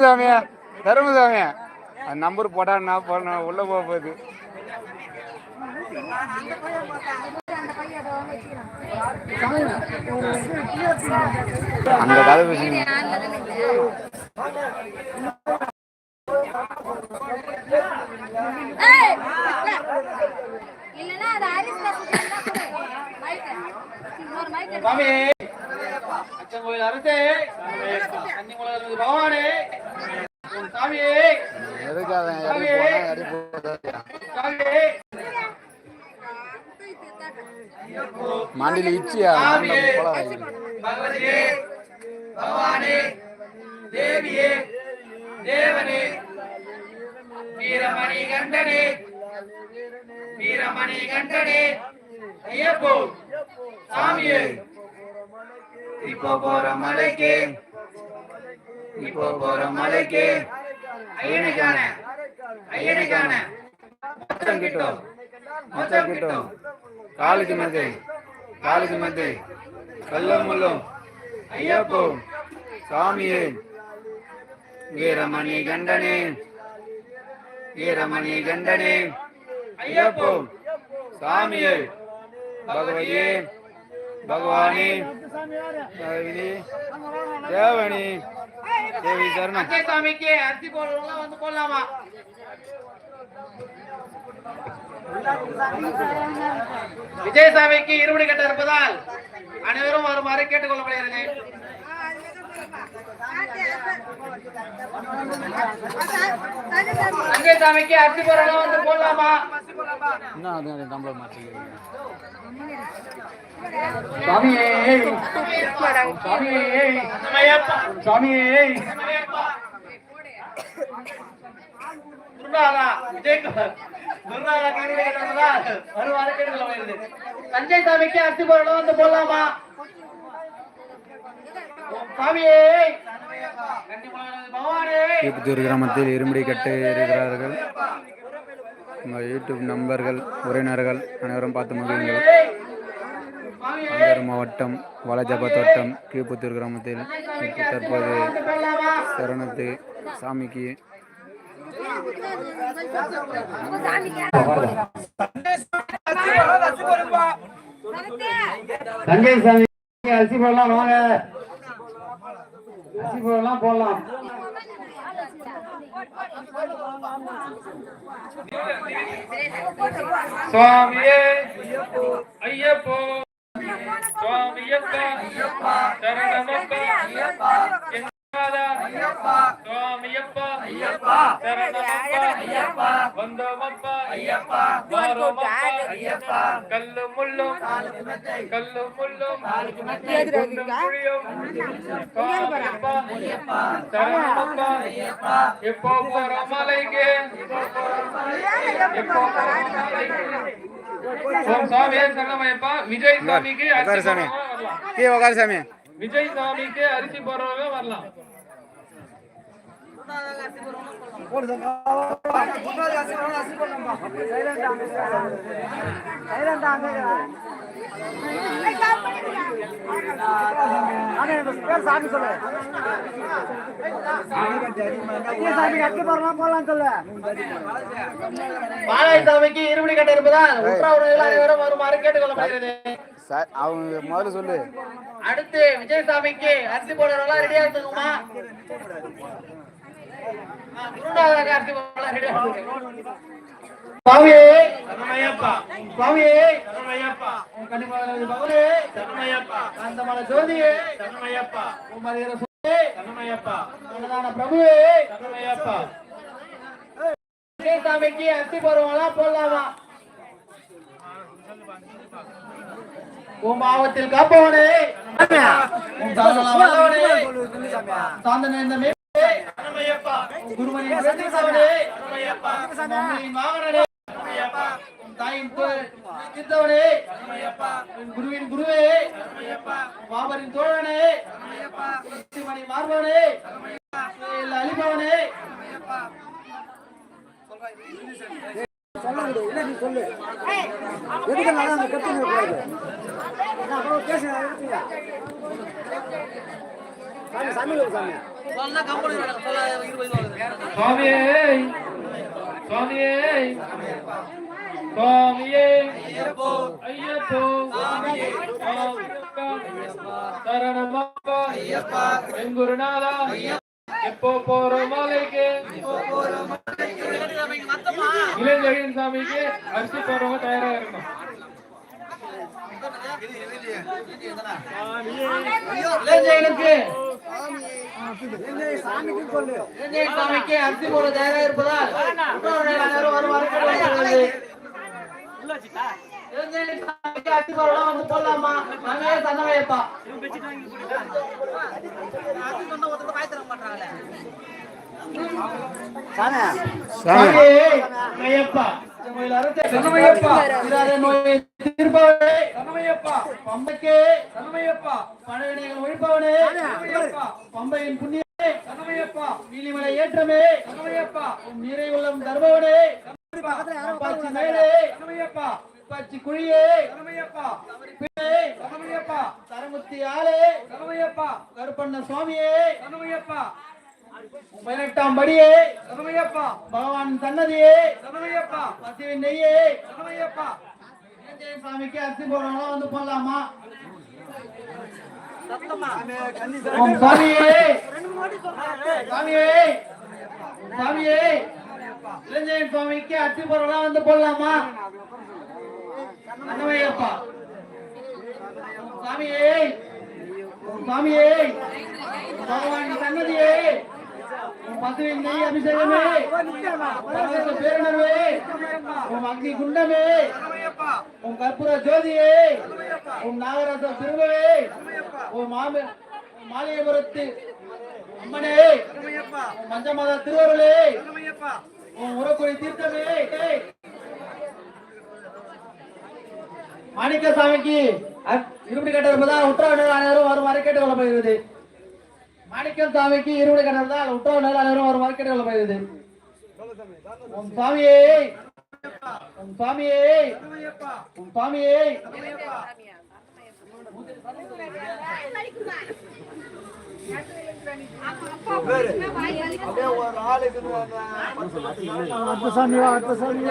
சாமி தருமசாமி அந்த நம்பர் போட்டா நான் போன உள்ள போக போகுது. அந்த கதை பேசுங்க. பகவானே. மாண்டில இச்சியா? பகவானே தேவியே தேவனே. வீரமணி கண்டனே வீரமணி கண்டனே ஐயப்போ சாமியே. இப்போ போற மலைக்கு. இப்போ போற மலைக்கு ஐயனுக்கான ஐயனுக்கான மொத்தம் கிட்டும் மொத்தம் கிட்டும் காலுக்கு மது காலுக்கு மது கல்லும் முள்ளும் ஐயப்போ சாமியே வீரமணி கண்டனே வீரமணி கண்டனே ஐயப்போ சாமியே பகவதியே பகவானி பகவதி தேவனி. தேவி சரணம். அச்சை சாமிக்கு அரிசி போடுறவங்க வந்து போடலாமா? விஜயசாமிக்கு இருபடி கட்ட இருப்பதால் அனைவரும் வருமாறு கேட்டுக்கொள்ளப்படுகிறது. அஞ்சை சாமிக்கு அரிசி போடுறவங்க வந்து போடலாமா? இன்னும் அது நம்மள. தஞ்சை சாமிக்கு அரிசி போடணும் வந்து போடலாமா? தீப்புத்தூர் கிராமத்தில் இருமுடி கட்டு இருக்கிறார்கள் உங்கள் யூடியூப் நண்பர்கள் உறவினர்கள் அனைவரும் பார்த்து மகிழுங்கள். சுவாமியே மாவட்டம் வாலாஜாபாத் வட்டம் கீழ்புத்தூர் கிராமத்தில் இப்போ தற்போது சரணத்து சாமிக்கு சாமி அரிசி போடலாம் வாங்க. அரிசி போடலாம் போடலாம். சுவாமியே ஐயப்போ சுவாமியப்பா சரணமப்பா எங்காதா சுவாமியப்பா. சரணமப்பா. வந்தோமப்பா. வாரோமப்பா கல்லு முள்ளும். கல்லு முள்ளும். குண்டும் குழியும் சுவாமியப்பா. சரணமப்பா. இப்போ போற மலைக்கு? இப்போ போற மலைக்கு? ஓம் சாமியே சரணமய்யப்பா விஜய் சாமிக்கு உட்காரு சாமி. கீ உட்காரு சாமி. விஜய் சாமிக்கு அரிசி போடுறவங்க வரலாம். பாலாஜி சாமிக்கு இருபடி கட்ட இருப்பதால் உற்றாவுடன் அனைவரும் வருமாறு கேட்டுக்கொள்ளப்படுகிறது. அவங்க முதல்ல சொல்லு. அடுத்து விஜய் சாமிக்கு அரிசி போடுறவங்க ரெடியா இருக்குமா குருநாதருக்கு அரிசி போடுறவங்க ரெடியா இருக்கு சுவாமியே சரணமையப்பா சுவாமியே சரணமையப்பா உன் கன்னிமாலை பவனே சரணமையப்பா காந்தமல ஜோதியே. சரணமையப்பா உன் மதியர சுவே சரணமையப்பா உன்னதான பிரபுவே. சரணமையப்பா விஜய் சாமிக்கு அரிசி போடுறவங்களா போடலாமா? உன் மாவத்தில் காப்பவனே. குருவின் குருவே. மாபரின் தோழனே. சரணமையப்பா உன் மணி மார்பவனே சரணமையப்பா அழிப்பவனே சரணமையப்பா எதுக்கு நல்லா அந்த கத்து சுவாமியே சுவாமியே சுவாமியே. ஐயப்போ. சரணமப்பா. என் குருநாதா எப்போ போற மாலைக்கு? இளைஞரின் சாமிக்கு அரிசி போறவங்க தயாரா இருக்கணும் இளைஞர்களுக்கு சாமிக்கு அரிசி போட தயாரா இருப்பதால் உற்றோர்கள் சாமிக்கு அரிசி போடலாம் வந்து போடலாமா நாங்களே சன்னமையப்பா ஐயப்பா. சனமையப்பா இராத நோயை தீர்ப்பவனே சனமையப்பா பம்பைக்கே சனமையப்பா பழவினைகள் ஒழிப்பவனே சனமையப்பா பம்பையின் புண்ணியமே சனமையப்பா நீலிமலை ஏற்றமே சனமையப்பா உன் நீரை உள்ளம் தருபவனே பச்சி மேலே சனமையப்பா பச்சி குழியே சனமையப்பா தரமுத்தி ஆளே சனமையப்பா கருப்பண்ண சுவாமியே சனமையப்பா பதினெட்டாம் படியே சதமையப்பா பகவான் சன்னதியே சதமையப்பா பசுவின் நெய்யே சதமையப்பா சாமிக்கு அரிசி போடணும் வந்து போடலாமா? சாமியே. சாமியே. சாமியே. இளைஞன் சுவாமிக்கு அரிசி போடலாம் வந்து போடலாமா? அன்னமையப்பா சாமியே. சாமியே. பகவான் சன்னதியே. உன் பசுவின் நெய் அபிஷேகமே. பரவச பேரணமே உன் அக்னி குண்டமே. உன் கற்பூர ஜோதியே. உன் நாகரச திருமவே உன் மாம உன் மாளிகைபுரத்து அம்மனே. உன் மஞ்ச மாத திருவருளே உன் உரக்குறை தீர்த்தமே. மாணிக்க சாமிக்கு இருபடி கட்ட இருப்பதால் உத்தரவு அனைவரும் வருமாறு கேட்டுக்கொள்ளப்படுகிறது. மாணிக்கம் சாமிக்கு இருபடி கட்டதால் உத்தரவு அனைவரும் வருமாறு கேட்டுக்கொள்ளப்படுகிறது உன் சாமியே உன் சாமியே உன் சாமியே. அப்படியே ஒரு ஆளுக்கு அடுத்த சாமி வா அடுத்த சாமி